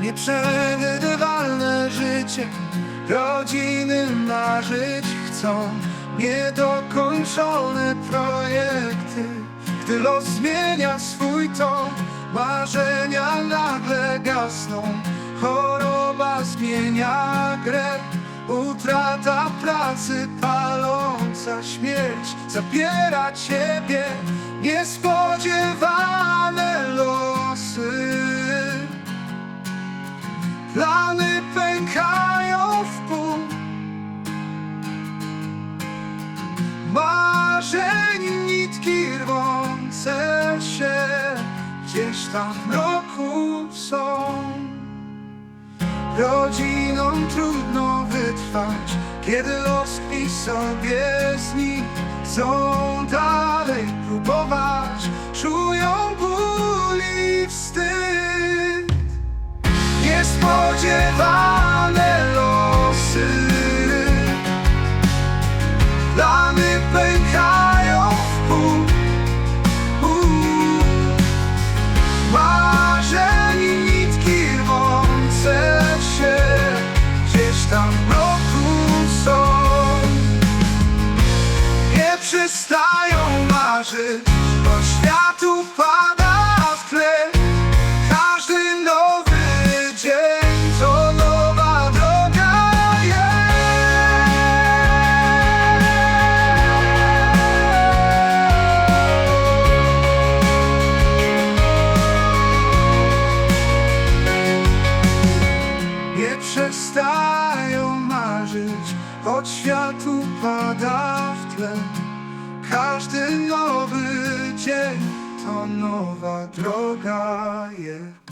Nieprzewidywalne życie Rodziny marzyć chcą. Niedokończone projekty Gdy los zmienia swój ton. Marzenia nagle gasną Choroba zmienia grę Utrata pracy, paląca śmierć Zabiera ciebie. Niespodziewane Plany pękają w pół. Marzeń nitki rwące się Gdzieś tam w mroku są. Rodzinom trudno wytrwać Kiedy los kpi sobie z nich Chcą dalej próbować przestają marzyć Bo światu pada w tle Każdy nowy dzień To nowa droga Nie przestają marzyć, choć światu pada w tle. Każdy nowy dzień to nowa droga jest.